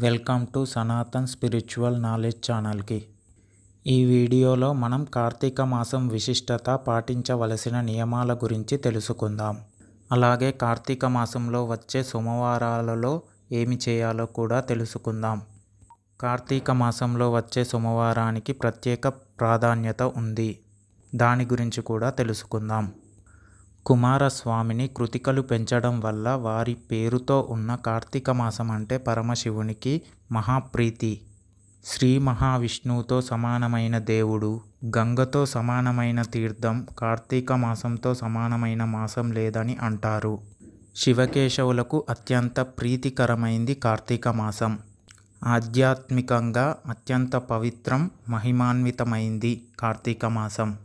Welcome to Sanatan spiritual knowledge ఛానల్కి. ఈ వీడియోలో మనం కార్తీక మాసం విశిష్టత పాటించవలసిన నియమాల గురించి తెలుసుకుందాం. అలాగే కార్తీక మాసంలో వచ్చే సోమవారాలలో ఏమి చేయాలో కూడా తెలుసుకుందాం. కార్తీక మాసంలో వచ్చే సోమవారానికి ప్రత్యేక ప్రాధాన్యత ఉంది. దాని గురించి కూడా తెలుసుకుందాం. కుమారస్వామిని కృతికలు పెంచడం వల్ల వారి పేరుతో ఉన్న కార్తీక మాసం అంటే పరమశివునికి మహాప్రీతి. శ్రీ మహావిష్ణువుతో సమానమైన దేవుడు గంగతో సమానమైన తీర్థం కార్తీక మాసంతో సమానమైన మాసం లేదని అంటారు. శివకేశవులకు అత్యంత ప్రీతికరమైంది కార్తీక మాసం. ఆధ్యాత్మికంగా అత్యంత పవిత్రం మహిమాన్వితమైంది కార్తీక మాసం.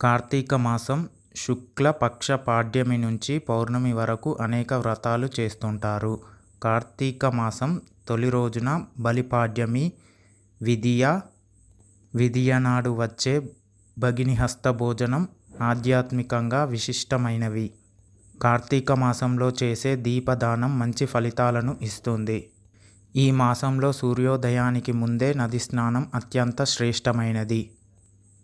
కార్తీక మాసం శుక్ల పక్ష పాడ్యమి నుంచి పౌర్ణమి వరకు అనేక వ్రతాలు చేస్తుంటారు. కార్తీక మాసం తొలి రోజున బలిపాడ్యమి విధియ విధియ నాడు వచ్చే భగినిహస్త భోజనం ఆధ్యాత్మికంగా విశిష్టమైనవి. కార్తీక మాసంలో చేసే దీపదానం మంచి ఫలితాలను ఇస్తుంది. ఈ మాసంలో సూర్యోదయానికి ముందే నది స్నానం అత్యంత శ్రేష్టమైనది.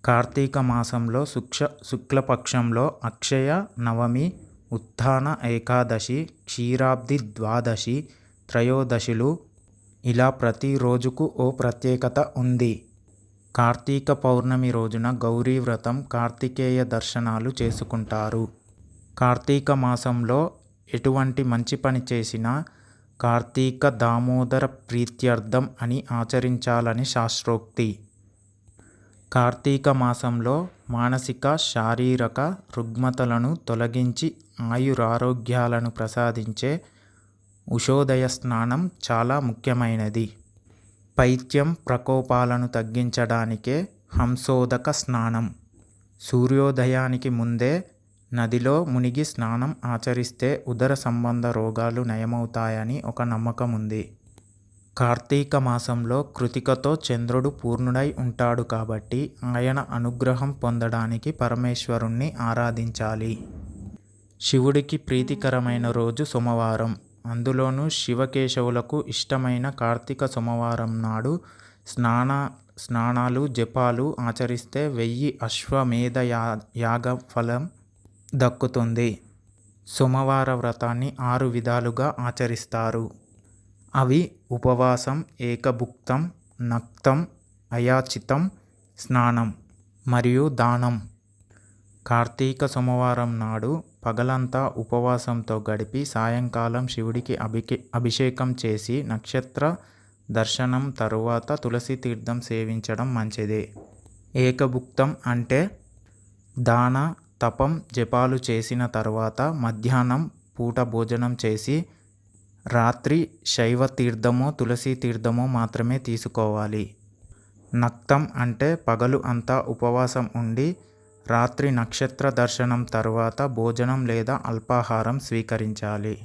కార్తీక మాసంలో శుక్ష శుక్లపక్షంలో అక్షయ నవమి ఉత్థాన ఏకాదశి క్షీరాబ్ది ద్వాదశి త్రయోదశులు ఇలా ప్రతి రోజుకు ఓ ప్రత్యేకత ఉంది. కార్తీక పౌర్ణమి రోజున గౌరీ వ్రతం కార్తికేయ దర్శనాలు చేసుకుంటారు. కార్తీక మాసంలో ఎటువంటి మంచి పని చేసినా కార్తీక దామోదర ప్రీత్యర్థం అని ఆచరించాలని శాస్త్రోక్తి. కార్తీక మాసంలో మానసిక శారీరక రుగ్మతలను తొలగించి ఆయురారోగ్యాలను ప్రసాదించే ఉషోదయ స్నానం చాలా ముఖ్యమైనది. పైత్యం ప్రకోపాలను తగ్గించడానికే హంసోదక స్నానం. సూర్యోదయానికి ముందే నదిలో మునిగి స్నానం ఆచరిస్తే ఉదర సంబంధ రోగాలు నయమవుతాయని ఒక నమ్మకం ఉంది కార్తీక మాసంలో కృతికతో చంద్రుడు పూర్ణుడై ఉంటాడు కాబట్టి ఆయన అనుగ్రహం పొందడానికి పరమేశ్వరుణ్ణి ఆరాధించాలి. శివుడికి ప్రీతికరమైన రోజు సోమవారం. అందులోనూ శివకేశవులకు ఇష్టమైన కార్తీక సోమవారం నాడు స్నాన స్నానాలు జపాలు ఆచరిస్తే వెయ్యి అశ్వమేధ యా యాగ ఫలం దక్కుతుంది. సోమవార వ్రతాన్ని ఆరు విధాలుగా ఆచరిస్తారు. అవి ఉపవాసం ఏకభుక్తం నక్తం అయాచితం స్నానం మరియు దానం. కార్తీక సోమవారం నాడు పగలంతా ఉపవాసంతో గడిపి సాయంకాలం శివుడికి అభికే అభిషేకం చేసి నక్షత్ర దర్శనం తరువాత తులసి తీర్థం సేవించడం మంచిది. ఏకభుక్తం అంటే దాన తపం జపాలు చేసిన తర్వాత మధ్యాహ్నం పూట భోజనం చేసి రాత్రి శైవ తీర్థమో తులసి తీర్థమో మాత్రమే తీసుకోవాలి. నక్తం అంటే పగలు అంతా ఉపవాసం ఉండి రాత్రి నక్షత్ర దర్శనం తర్వాత భోజనం లేదా అల్పాహారం స్వీకరించాలి.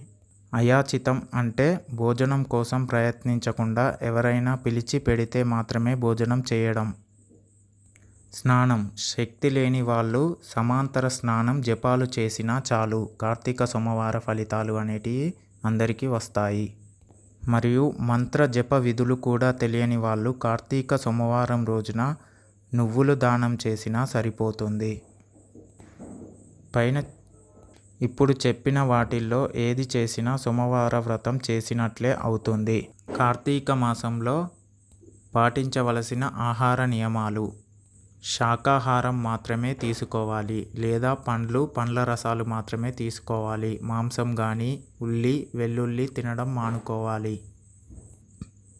అయాచితం అంటే భోజనం కోసం ప్రయత్నించకుండా ఎవరైనా పిలిచి పెడితే మాత్రమే భోజనం చేయడం. స్నానం. శక్తి లేని వాళ్ళు సమాంతర స్నానం జపాలు చేసినా చాలు. కార్తీక సోమవార ఫలితాలు అనేటివి అందరికీ వస్తాయి. మరియు మంత్ర జప విధులు కూడా తెలియని వాళ్ళు కార్తీక సోమవారం రోజున నువ్వులు దానం చేసినా సరిపోతుంది. పైన ఇప్పుడు చెప్పిన వాటిల్లో ఏది చేసినా సోమవార వ్రతం చేసినట్లే అవుతుంది. కార్తీక మాసంలో పాటించవలసిన ఆహార నియమాలు. శాకాహారం మాత్రమే తీసుకోవాలి లేదా పండ్లు పండ్ల రసాలు మాత్రమే తీసుకోవాలి. మాంసం కానీ ఉల్లి వెల్లుల్లి తినడం మానుకోవాలి.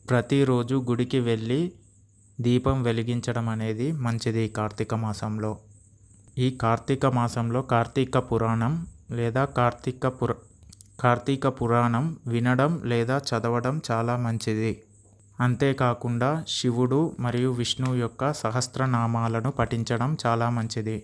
ప్రతిరోజు గుడికి వెళ్ళి దీపం వెలిగించడం అనేది మంచిది కార్తీక మాసంలో. ఈ కార్తీక మాసంలో కార్తీక పురాణం లేదా కార్తీక పుర కార్తీక పురాణం వినడం లేదా చదవడం చాలా మంచిది. అంతేకాకుండా శివుడు మరియు విష్ణువు యొక్క సహస్రనామాలను పఠించడం చాలా మంచిది.